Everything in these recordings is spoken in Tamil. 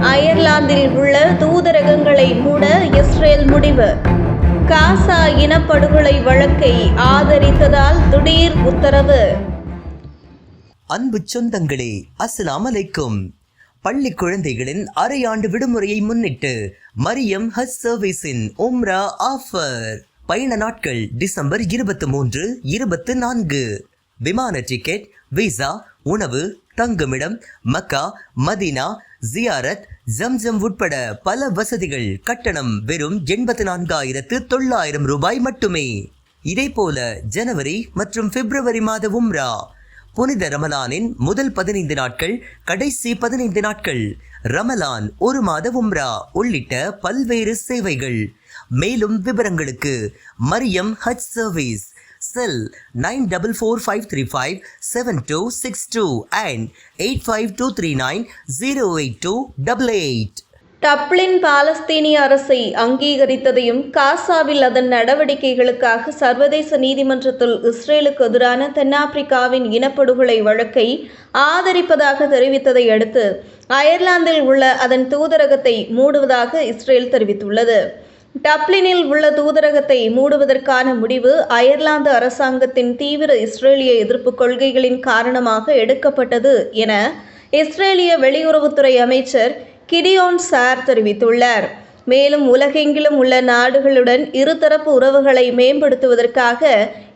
அயர்லாந்தில் உள்ள தூதரகங்களை மூட இஸ்ரேல் முடிவு. காசா இனப்படுகொலை வழக்கை ஆதரித்ததால் திடீர் உத்தரவு. அன்பு சொந்தங்களே அஸ்லாம் அலைக்கும். பள்ளி குழந்தைகளின் அரையாண்டு விடுமுறையை முன்னிட்டு மரியம் ஹஸ் சர்வீஸின் உம்ரா ஆஃபர். பயண நாட்கள் டிசம்பர் இருபத்தி மூன்று இருபத்தி நான்கு. விமான டிக்கெட் விசா உணவு தங்குமிடம் மக்கா மதீனா ஜியாரத் ஜம்ஜம் உட்பட பல வசதிகள். கட்டணம் வெறும் எண்பத்தி நான்காயிரத்து தொள்ளாயிரம் ரூபாய் மட்டுமே. இதேபோல ஜனவரி மற்றும் பிப்ரவரி மாத உம்ரா புனித ரமலானின் முதல் பதினைந்து நாட்கள் கடைசி பதினைந்து நாட்கள். ரமலான் ஒரு மாத உம்ரா உள்ளிட்ட பல்வேறு சேவைகள். மேலும் விவரங்களுக்கு Mariyam Hajj service cell nine double four five three five seven two six two and eight five two three nine zero eight two double eight Dublin பாலஸ்தீனிய அரசை அங்கீகரித்ததையும் காசாவில் அதன் நடவடிக்கைகளுக்காக சர்வதேச நீதிமன்றத்தில் இஸ்ரேலுக்கு எதிரான தென்னாப்பிரிக்காவின் இனப்படுகொலை வழக்கை ஆதரிப்பதாக தெரிவித்ததை அடுத்து அயர்லாந்தில் உள்ள அதன் தூதரகத்தை மூடுவதாக இஸ்ரேல் தெரிவித்துள்ளது. டப்ளினில் உள்ள தூதரகத்தை மூடுவதற்கான முடிவு அயர்லாந்து அரசாங்கத்தின் தீவிர இஸ்ரேலிய எதிர்ப்பு கொள்கைகளின் காரணமாக எடுக்கப்பட்டது என இஸ்ரேலிய வெளியுறவுத்துறை அமைச்சர் கிடியோன் சார் தெரிவித்துள்ளார். மேலும் உலகெங்கிலும் உள்ள நாடுகளுடன் இருதரப்பு உறவுகளை மேம்படுத்துவதற்காக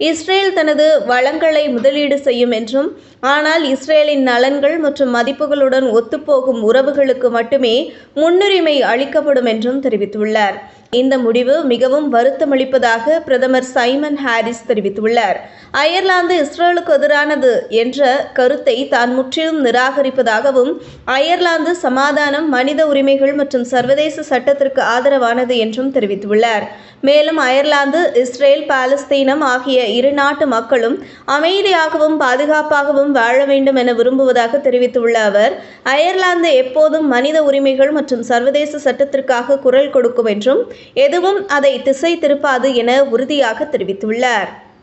இஸ்ரேல் தனது வளங்களை முதலீடு செய்யும் என்றும் ஆனால் இஸ்ரேலின் நலன்கள் மற்றும் மதிப்புகளுடன் ஒத்துப்போகும் உறவுகளுக்கு மட்டுமே முன்னுரிமை அளிக்கப்படும் என்றும் தெரிவித்துள்ளார். இந்த முடிவு மிகவும் வருத்தமளிப்பதாக பிரதமர் சைமன் ஹாரிஸ் தெரிவித்துள்ளார். அயர்லாந்து இஸ்ரேலுக்கு எதிரானது என்ற கருத்தை தான் முற்றிலும் நிராகரிப்பதாகவும் அயர்லாந்து சமாதானம் மனித உரிமைகள் மற்றும் சர்வதேச சட்டத்திற்கு ஆதரவானது என்றும் தெரிவித்துள்ளார். மேலும் அயர்லாந்து இஸ்ரேல் பாலஸ்தீனம் ஆகிய இரு நாட்டு மக்களும் அமைதியாகவும் பாதுகாப்பாகவும் வாழ வேண்டும் என விரும்புவதாக தெரிவித்துள்ள அவர் அயர்லாந்து எப்போதும் மனித உரிமைகள் மற்றும் சர்வதேச சட்டத்திற்காக குரல் கொடுக்கும் என்றும் எதுவும் அதை திசை திருப்பாது என உறுதியாக தெரிவித்துள்ளார்.